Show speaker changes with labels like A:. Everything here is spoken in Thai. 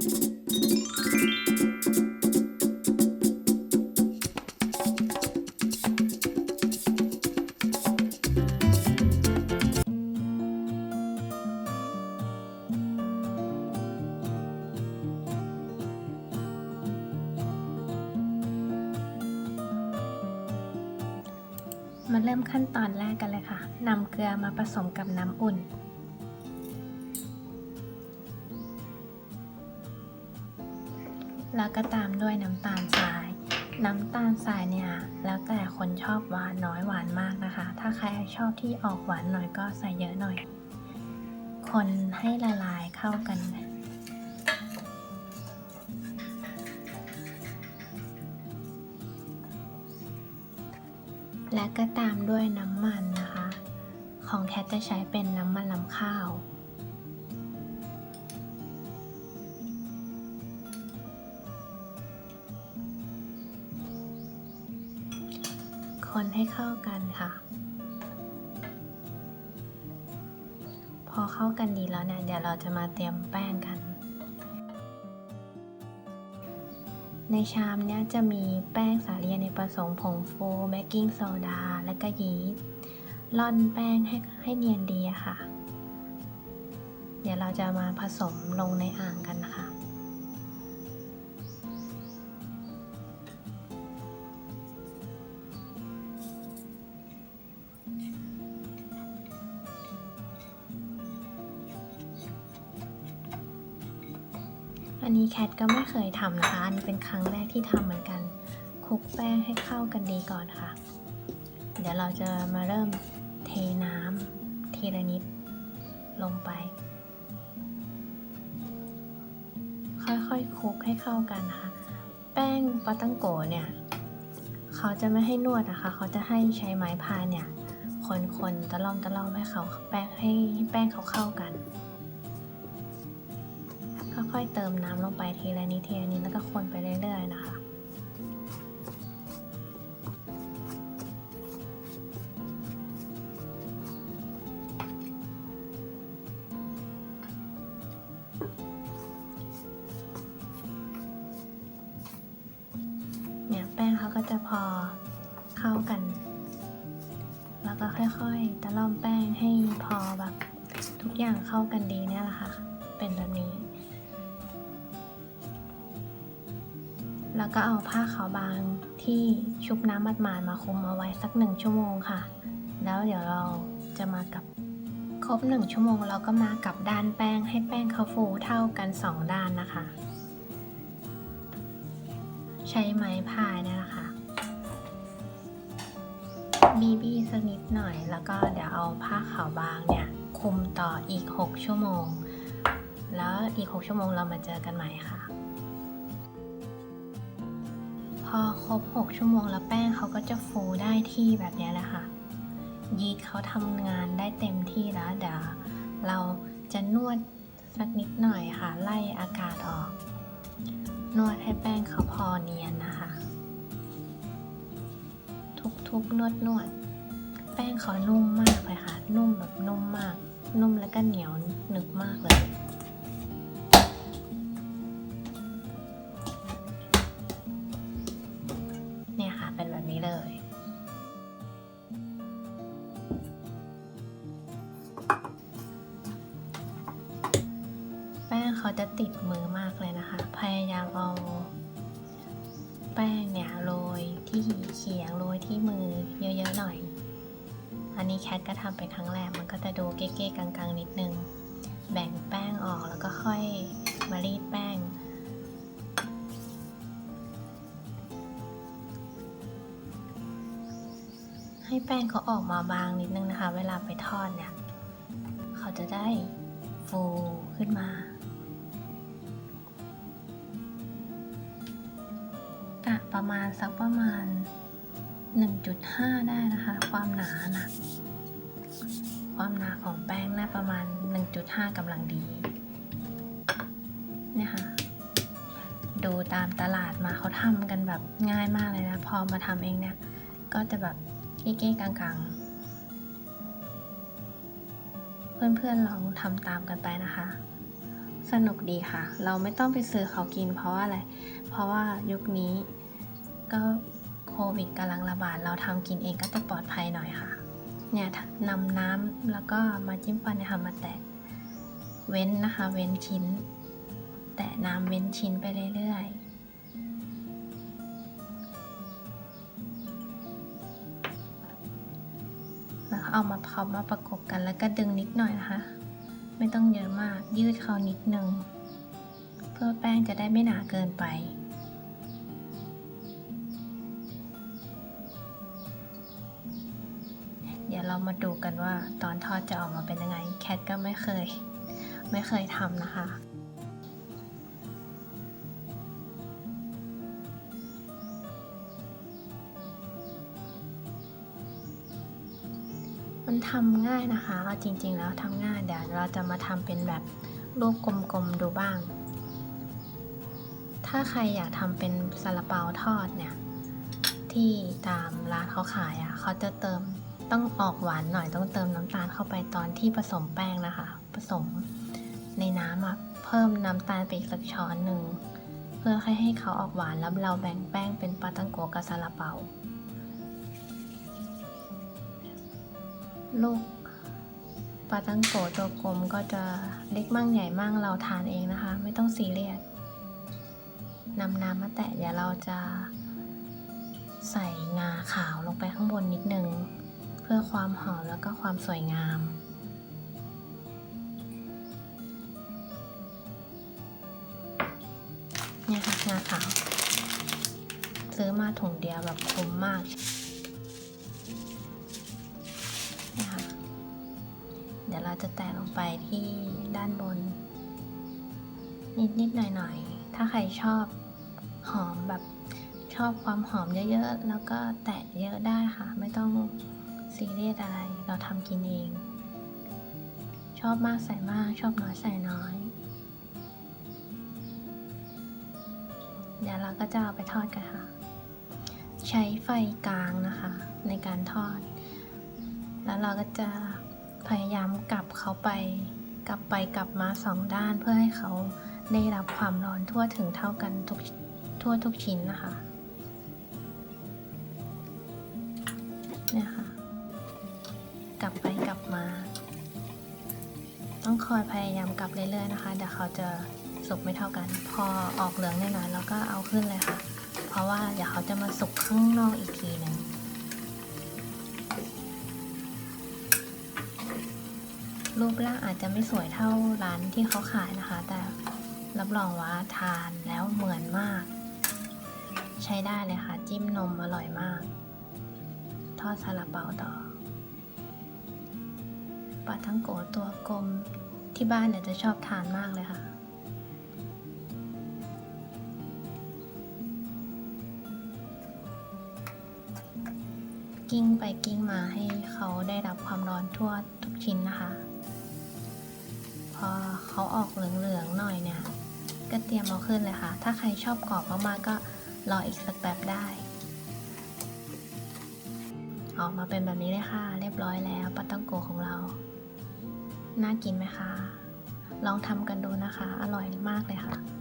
A: มาเริ่มขั้นตอนแรกกันเลยค่ะ นำเกลือมาผสมกับน้ำอุ่น แล้วก็ตามด้วยน้ำตาลทราย น้ำตาลทรายเนี่ยแล้วแต่คนชอบหวานน้อยหวานมากนะคะ ถ้าใครชอบที่ออกหวานหน่อยก็ใส่เยอะหน่อย คนให้ละลายเข้ากันและก็ตามด้วยน้ำมันนะคะ ของแคทจะใช้เป็นน้ำมันลำข้าว คนให้เข้ากันค่ะ พอเข้ากันดีแล้วเนี่ยเดี๋ยวเราจะมาเตรียมแป้งกัน ในชามเนี้ยจะมีแป้งสาลีในประสงค์ผงฟูเบกกิ้งโซดา และก็ยีสต์ร่อนแป้งให้ให้เนียนดีค่ะ เดี๋ยวเราจะมาผสมลงในอ่างกันนะคะ อันนี้แคทก็ไม่เคยทำนะคะ อันนี้เป็นครั้งแรกที่ทำเหมือนกันคลุกแป้งให้เข้ากันดีก่อนค่ะ เดี๋ยวเราจะมาเริ่มเทน้ำทีละนิดลงไป ค่อยๆคลุกให้เข้ากันค่ะแป้งปาตังโกเนี่ย เขาจะไม่ให้นวดนะคะ เขาจะให้ใช้ไม้พายเนี่ยคนๆตะล่อมตะล่อมให้เขาแป้งให้แป้งเขาเข้ากัน ค่อยๆ เติมน้ำลงไปทีละนิดทีละนิดแล้วก็คนไปเรื่อยๆนะคะเนี่ยแป้งเขาก็จะพอเข้ากัน แล้วก็ค่อยๆตะล่อมแป้งให้พอแบบทุกอย่างเข้ากันดีเนี่ยแหละค่ะ เป็นแบบนี้ แล้วก็เอาผ้าขาวบางที่ชุบน้ำมัดหมาดๆมาคลุมเอาไว้สักหนึ่งชั่วโมงค่ะ แล้วเดี๋ยวเราจะมากับครบหนึ่งชั่วโมงเราก็มากับด้านแป้งให้แป้งเขาฟูเท่ากันสองด้านนะคะ ใช้ไม้พายนี่แหละค่ะบีบี้สักนิดหน่อย แล้วก็เดี๋ยวเอาผ้าขาวบางเนี่ยคลุมต่ออีก 6 ชั่วโมง แล้วอีก 6 ชั่วโมงเรามาเจอกันใหม่ค่ะ พอครบ 6 ชั่วโมงแล้วแป้งเขาก็จะฟูได้ที่แบบนี้แหละค่ะ ยีสต์เขาทำงานได้เต็มที่แล้วเดี๋ยวเราจะนวดสักนิดหน่อยค่ะ ไล่อากาศออก นวดให้แป้งเขาพอเนียนนะคะ ทุบๆนวดนวดแป้งเขานุ่มมากเลยค่ะ นุ่มแบบนุ่มมาก นุ่มแล้วก็เหนียวหนึบมากเลย เขาจะติดมือมากเลยนะคะ พยายามเอาแป้งเนี่ยโรยที่เขียงโรยที่มือเยอะๆหน่อย อันนี้แคทก็ทำเป็นครั้งแรกมันก็จะดูเก๊ๆกังๆนิดนึง แบ่งแป้งออกแล้วก็ค่อยมารีดแป้งให้แป้งเขาออกมาบางนิดนึงนะคะ เวลาไปทอดเนี่ย เขาจะได้ฟูขึ้นมา ประมาณสักประมาณ 1.5 ได้นะคะ ความหนานะความหนาของแป้งน่าประมาณ 1.5 กำลังดีเนี่ยค่ะดูตามตลาดมาเขาทำกันแบบง่ายมากเลยนะ พอมาทำเองเนี่ย ก็จะแบบเก๊ๆกังๆ เพื่อนๆลองทำตามกันไปนะคะ สนุกดีค่ะ เราไม่ต้องไปซื้อเขากินเพราะว่าอะไร เพราะว่ายุคนี้ ก็โควิดกำลังระบาดเราทำกินเองก็จะปลอดภัยหน่อยค่ะ เนี่ยนำน้ำแล้วก็มาจิ้มฟันเนี่ยค่ะมาแตะเว้นนะคะ เว้นชิ้น แตะน้ำเว้นชิ้นไปเรื่อยๆแล้วเอามาพร้อมมาประกบกันแล้วก็ดึงนิดหน่อยนะคะ ไม่ต้องเยอะมากยืดเขานิดนึง เพื่อแป้งจะได้ไม่หนาเกินไป มาดูกันว่าตอนทอดจะออกมาเป็นยังไง แคทก็ไม่เคย ไม่เคยทำนะคะ มันทำง่ายนะคะเอาจริง ๆ แล้วทำง่ายเดี๋ยวเราจะมาทำเป็นแบบรูปกลมๆดูบ้าง ถ้าใครอยากทำเป็นซาลาเปาทอดเนี่ย ที่ตามร้านเขาขายอะ่ะเขาจะเติม ต้องออกหวานหน่อยต้องเติมน้ำตาลเข้าไปตอนที่ผสมแป้งนะคะ ผสมในน้ำอะเพิ่มน้ำตาลไปอีกสักช้อนหนึ่งเพื่อให้ให้เขาออกหวานแล้วเราแบ่งแป้งเป็นปาตังโกกับซาลาเปาลูกปาตังโกตัวกลมก็จะเล็กมั่งใหญ่มั่งเราทานเองนะคะ ไม่ต้องซีเรียสนำน้ำมาแตะเดี๋ยวเราจะใส่งาขาวลงไปข้างบนนิดนึง พื่อความหอมแล้วก็ความสวยงาม เนี่ยค่ะงาขาว ซื้อมาถุงเดียวแบบคุ้มมากนะคะเดี๋ยวเราจะแตะลงไปที่ด้านบน นิดนิดหน่อยหน่อยๆ ถ้าใครชอบหอมแบบชอบความหอมเยอะๆ แล้วก็แตะเยอะได้ค่ะ ไม่ต้อง ซีเรียสอะไรเราทำกินเอง ชอบมากใส่มากชอบน้อยใส่น้อย เดี๋ยวเราก็จะเอาไปทอดกันค่ะ ใช้ไฟกลางนะคะ ในการทอด แล้วเราก็จะพยายามกลับเขาไป กลับไปกลับมาสองด้านเพื่อให้เขาได้รับความร้อนทั่วถึงเท่ากันทุกทั่วทุกชิ้นนะคะเนี่ยค่ะ กลับไปกลับมา ต้องคอยพยายามกลับเรื่อยๆนะคะเดี๋ยวเขาจะสุกไม่เท่ากัน พอออกเหลืองหน่อยๆเราก็เอาขึ้นเลยค่ะ เพราะว่าเดี๋ยวเขาจะมาสุกข้างนอกอีกทีหนึ่งรูปร่างอาจจะไม่สวยเท่าร้านที่เขาขายนะคะ แต่รับรองว่าทานแล้วเหมือนมาก ใช้ได้เลยค่ะ จิ้มนมอร่อยมาก ทอดซาลาเปาต่อ ปลาทั้งโกตัวกลมที่บ้านเนี่ยจะชอบทานมากเลยค่ะ กิ้งไปกิ้งมาให้เขาได้รับความร้อนทั่วทุกชิ้นนะคะ พอเขาออกเหลืองๆหน่อยเนี่ย ก็เตรียมเอาขึ้นเลยค่ะ ถ้าใครชอบกรอบมากๆก็รออีกสักแบบได้ ออกมาเป็นแบบนี้เลยค่ะ เรียบร้อยแล้วปาตังโกของเรา น่ากินไหมคะ ลองทำกันดูนะคะ อร่อยมากเลยค่ะ